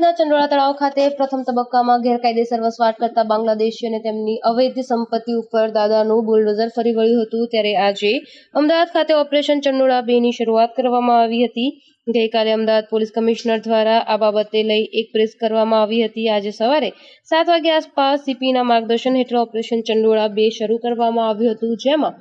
અમદાવાદના ચંડોળા તળાવ ખાતે પ્રથમ તબક્કામાં ગેરકાયદેસર વસવાટ કરતા બાંગ્લાદેશી અને તેમની અવૈધ સંપત્તિ ઉપર દાદાનું બુલડોઝર ફરી વળ્યું હતું ત્યારે આજે અમદાવાદ ખાતે ઓપરેશન ચંડોળા બે ની શરૂઆત કરવામાં આવી હતી ગઈકાલે અમદાવાદ પોલીસ કમિશનર દ્વારા આ બાબતે લઈ એક પ્રેસ કરવામાં આવી હતી આજે સવારે સાત વાગ્યા આસપાસ સીપીના માર્ગદર્શન હેઠળ ઓપરેશન ચંડોળા બે શરૂ કરવામાં આવ્યું હતું જેમાં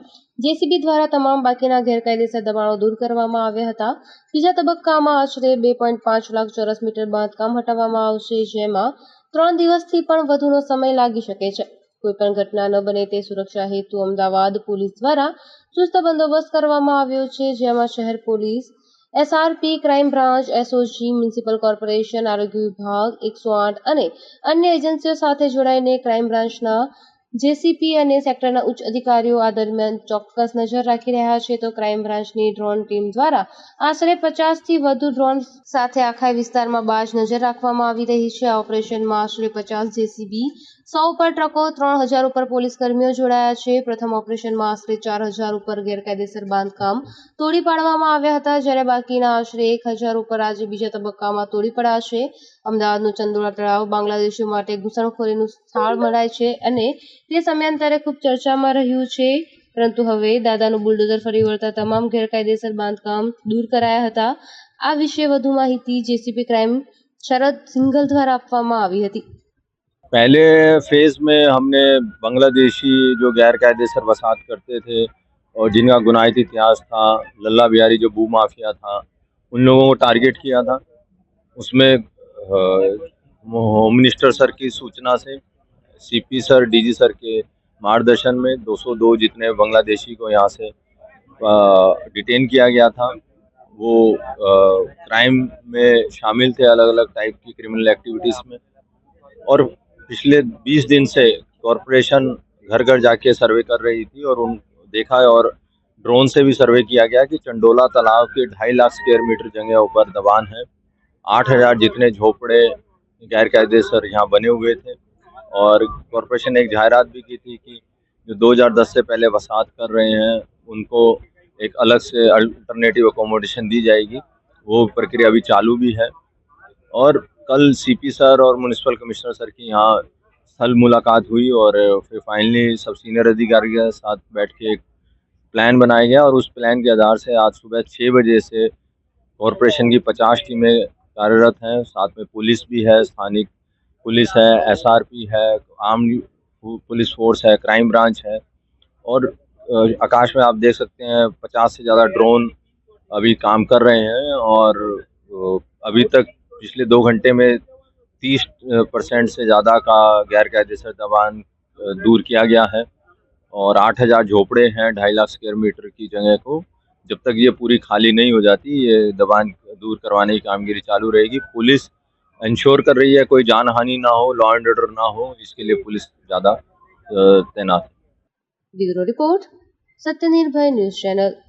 જેસીબી દ્વારા તમામ બાકીના ગેરકાયદેસર દબાણો દૂર કરવામાં આવ્યા હતા બીજા તબક્કામાં આશરે બે પોઈન્ટ પાંચ લાખ ચોરસ મીટર બાંધકામ હટાવવામાં આવશે જેમાં ત્રણ દિવસથી પણ વધુનો સમય લાગી શકે છે કોઈપણ ઘટના ન બને તે સુરક્ષા હેતુ અમદાવાદ પોલીસ દ્વારા ચુસ્ત બંદોબસ્ત કરવામાં આવ્યો છે જેમાં શહેર police SRP crime branch SOG municipal corporation આરોગ્ય વિભાગ એકસો આઠ અને અન્ય એજન્સીઓ સાથે જોડાઈને ક્રાઇમ બ્રાન્ચના જેસીપી અને સેક્ટરના ઉચ્ચ અધિકારીઓ આ દરમિયાન ચોક્કસ નજર રાખી રહ્યા છે તો ક્રાઇમ બ્રાન્ચની ડ્રોન ટીમ દ્વારા આશરે પચાસ થી વધુ ડ્રોન સાથે આખા વિસ્તારમાં બાજ નજર રાખવામાં આવી રહી છે આ ઓપરેશનમાં આશરે પચાસ જેસીબી સો ઉપર ટ્રકો ત્રણ હજાર ઉપર પોલીસ કર્મીઓ જોડાયા છે પ્રથમ ઓપરેશનમાં આશરે ચાર હજાર ઉપર ગેરકાયદેસર બાંધકામ તોડી પાડવામાં આવ્યા હતા જ્યારે બાકીના આશરે એક હજાર ઉપર આજે બીજા તબક્કામાં તોડી પડાશે અમદાવાદનું ચંદોળા તળાવ બાંગ્લાદેશીઓ માટે ઘૂસણખોરીનું સ્થળ મળાય છે અને તે સમયાંતરે ખૂબ ચર્ચામાં રહ્યું છે પરંતુ હવે દાદાનું બુલડોઝર ફરી વળતા તમામ ગેરકાયદેસર બાંધકામ દૂર કરાયા હતા આ વિશે વધુ માહિતી જેસીપી ક્રાઇમ શરદ સિંઘલ દ્વારા આપવામાં આવી હતી પહેલે फेज में હમને બાંગ્લાદેશી જો ગેરકાયદેસર વસાત કરતે થે थे और जिनका गुनाहित इतिहास था लल्ला बिहारी जो भू माफिया था उन लोगों को टारगेट किया था होम मिनिस्टर सर की सूचना से सीपी सर डीजी सर के मार्गदर्शन में 202 जितने बांग्लादेशी को यहाँ से डिटेन किया गया था वो क्राइम में शामिल थे अलग अलग टाइप की क्रिमिनल एक्टिविटीज़ में और पिछले 20 दिन से कॉरपोरेशन घर घर जाके सर्वे कर रही थी और उन देखा और ड्रोन से भी सर्वे किया गया कि चंडोला तालाब के ढाई लाख स्क्वेयर मीटर जगह ऊपर दबान है आठ हज़ार जितने झोपड़े गैर कायदे सर यहाँ बने हुए थे और कॉरपोरेशन ने एक जाहरात भी की थी कि जो 2010 से पहले वसात कर रहे हैं उनको एक अलग से अल्टरनेटिव अकोमोडेशन दी जाएगी वो प्रक्रिया अभी चालू भी है और कल सीपी सर और म्यूनसिपल कमिश्नर सर की यहाँ स्थल मुलाकात हुई और फिर फाइनली सब सीनियर अधिकारी के साथ बैठ के एक प्लान बनाया गया और उस प्लान के आधार से आज सुबह छः बजे से कॉरपोरेशन की पचास टीमें कार्यरत हैं साथ में पुलिस भी है स्थानिक पुलिस है एसआरपी है आम पुलिस फोर्स है क्राइम ब्रांच है और आकाश में आप देख सकते हैं पचास से ज़्यादा ड्रोन अभी काम कर रहे हैं और अभी तक पिछले दो घंटे में तीस परसेंट से ज़्यादा का गैर से दबान दूर किया गया है और आठ हज़ार झोपड़े हैं ढाई लाख स्क्वेयर मीटर की जगह को जब तक ये पूरी खाली नहीं हो जाती ये दबान दूर करवाने की कामगिरी चालू रहेगी पुलिस इंश्योर कर रही है कोई जान हानि ना हो लॉ एंड ऑर्डर ना हो इसके लिए पुलिस ज्यादा तैनात bureau report Satyanirbhay news channel